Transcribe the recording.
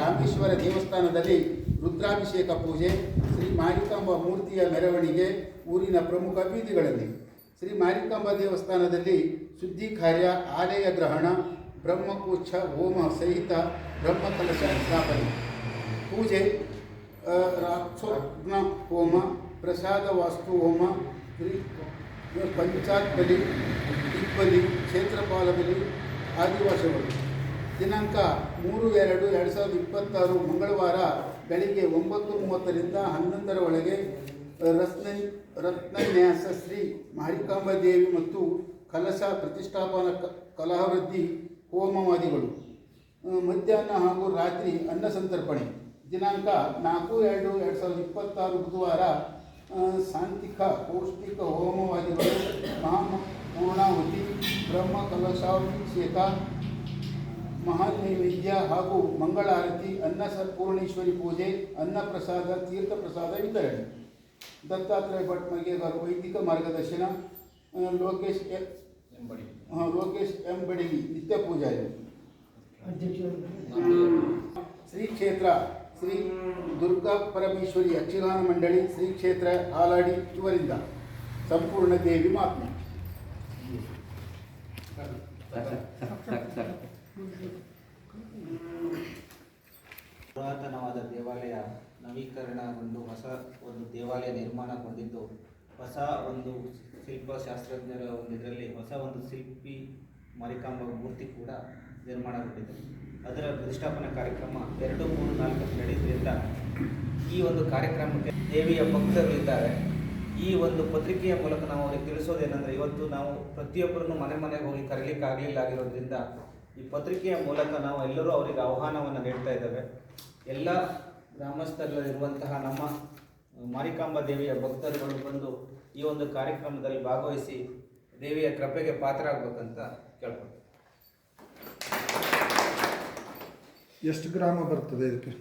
ರಾಮೇಶ್ವರ ದೇವಸ್ಥಾನದಲ್ಲಿ ರುದ್ರಾಭಿಷೇಕ ಪೂಜೆ, ಶ್ರೀ ಮಾರಿಕಾಂಬ ಮೂರ್ತಿಯ ಮೆರವಣಿಗೆ ಊರಿನ ಪ್ರಮುಖ ಬೀದಿಗಳಲ್ಲಿ. ಶ್ರೀ ಮಾರಿಕಾಂಬ ದೇವಸ್ಥಾನದಲ್ಲಿ ಶುದ್ಧಿ ಕಾರ್ಯ, ಆಲಯ ಗ್ರಹಣ ಬ್ರಹ್ಮಕೂಚ್ಛ ಹೋಮ ಸಹಿತ ಬ್ರಹ್ಮಕಲಶ ಸ್ಥಾಪನೆ. ಪೂಜೆ ರಾಕ್ಷ ಹೋಮ, ಪ್ರಸಾದ ವಾಸ್ತು ಹೋಮ, ಶ್ರೀ ಪಂಚಾತ್ ಬಲಿ ದಿಗ್ಬಲಿ ಕ್ಷೇತ್ರಪಾಲ ಬಲಿ ಆದಿವಾಸಗಳು. ದಿನಾಂಕ ಮೂರು ಎರಡು ಎರಡು ಸಾವಿರದ ಇಪ್ಪತ್ತಾರು ಮಂಗಳವಾರ ಬೆಳಿಗ್ಗೆ ಒಂಬತ್ತು ಮೂವತ್ತರಿಂದ ಹನ್ನೊಂದರ ಒಳಗೆ ರತ್ನ, ರತ್ನನ್ಯಾಸ ಶ್ರೀ ಮಾರಿಕಾಂಬ ದೇವಿ ಮತ್ತು ಕಲಶ ಪ್ರತಿಷ್ಠಾಪನಾ ಕ- ಕಲಹವೃದ್ಧಿ ಹೋಮವಾದಿಗಳು. ಮಧ್ಯಾಹ್ನ ಹಾಗೂ ರಾತ್ರಿ ಅನ್ನ ಸಂತರ್ಪಣೆ. ದಿನಾಂಕ ನಾಲ್ಕು ಎರಡು ಎರಡು ಸಾವಿರದ ಇಪ್ಪತ್ತಾರು ಬುಧವಾರ ಸಾಂತಿಕ ಪೌಷ್ಟಿಕ ಹೋಮವಾದಿಗಳು ಮಹಾ ಪೂರ್ಣಾಹುತಿ ಬ್ರಹ್ಮ ಕಲಶಾಭಿಷೇಕ ಮಹಾನ್ ನೈವೇದ್ಯ ಹಾಗೂ ಮಂಗಳಾರತಿ ಅನ್ನ ಪೂರ್ಣೇಶ್ವರಿ ಪೂಜೆ ಅನ್ನ ಪ್ರಸಾದ ತೀರ್ಥ ಪ್ರಸಾದ ವಿತರಣೆ ದತ್ತಾತ್ರೇಯ ಭಟ್ ಮಗೇಗಾರ್ ವೈದಿಕ ಮಾರ್ಗದರ್ಶನ ಆ, ಲೋಕೇಶ್ ಎ- ಆ, ಲೋಕೇಶ್ ಎಂ ಬಡಿಗಿ ನಿತ್ಯ ಪೂಜಾರಿ ಶ್ರೀ ಕ್ಷೇತ್ರ ಶ್ರೀ ದುರ್ಗಾ ಪರಮೇಶ್ವರಿ ಯಕ್ಷಗಾನ ಮಂಡಳಿ ಶ್ರೀ ಕ್ಷೇತ್ರ ಹಾಲಾಡಿ ಇವರಿಂದ ಸಂಪೂರ್ಣ ದೇವಿ ಮಾತ್ಮೆ ಪುರಾತನವಾದ ದೇವಾಲಯ ನವೀಕರಣಗೊಂಡು ಹೊಸ ಒಂದು ದೇವಾಲಯ ನಿರ್ಮಾಣಗೊಂಡಿದ್ದು ಹೊಸ ಒಂದು ಶಿಲ್ಪಶಾಸ್ತ್ರಜ್ಞರ ಒಂದು ಇದರಲ್ಲಿ ಹೊಸ ಒಂದು ಶಿಲ್ಪಿ ಮರಿಕಾಂಬ ಮೂರ್ತಿ ಕೂಡ ನಿರ್ಮಾಣಗೊಂಡಿದೆ. ಅದರ ಪ್ರತಿಷ್ಠಾಪನಾ ಕಾರ್ಯಕ್ರಮ ಎರಡು, ಮೂರು, ನಾಲ್ಕು ನಡೆಯುವುದರಿಂದ ಈ ಒಂದು ಕಾರ್ಯಕ್ರಮಕ್ಕೆ ದೇವಿಯ ಭಕ್ತರು ಇದ್ದಾರೆ. ಈ ಒಂದು ಪತ್ರಿಕೆಯ ಮೂಲಕ ನಾವು ಅವರಿಗೆ ತಿಳಿಸೋದೇನೆಂದರೆ, ಇವತ್ತು ನಾವು ಪ್ರತಿಯೊಬ್ಬರನ್ನು ಮನೆ ಮನೆಗೆ ಹೋಗಿ ಕರೀಲಿಕ್ಕೆ ಆಗಲಿಲ್ಲ ಆಗಿರೋದ್ರಿಂದ ಈ ಪತ್ರಿಕೆಯ ಮೂಲಕ ನಾವು ಎಲ್ಲರೂ ಅವರಿಗೆ ಆಹ್ವಾನವನ್ನು ನೀಡ್ತಾ ಇದ್ದೇವೆ. ಎಲ್ಲ ಗ್ರಾಮಸ್ಥರಲ್ಲಿರುವಂತಹ ನಮ್ಮ ಮಾರಿಕಾಂಬ ದೇವಿಯ ಭಕ್ತರುಗಳು ಬಂದು ಈ ಒಂದು ಕಾರ್ಯಕ್ರಮದಲ್ಲಿ ಭಾಗವಹಿಸಿ ದೇವಿಯ ಕೃಪೆಗೆ ಪಾತ್ರರಾಗಬೇಕಂತ ಕೇಳ್ಕೊಳ್ತೀವಿ ಎಷ್ಟು ಗ್ರಾಮ ಬರ್ತದೆ ಇದಕ್ಕೆ?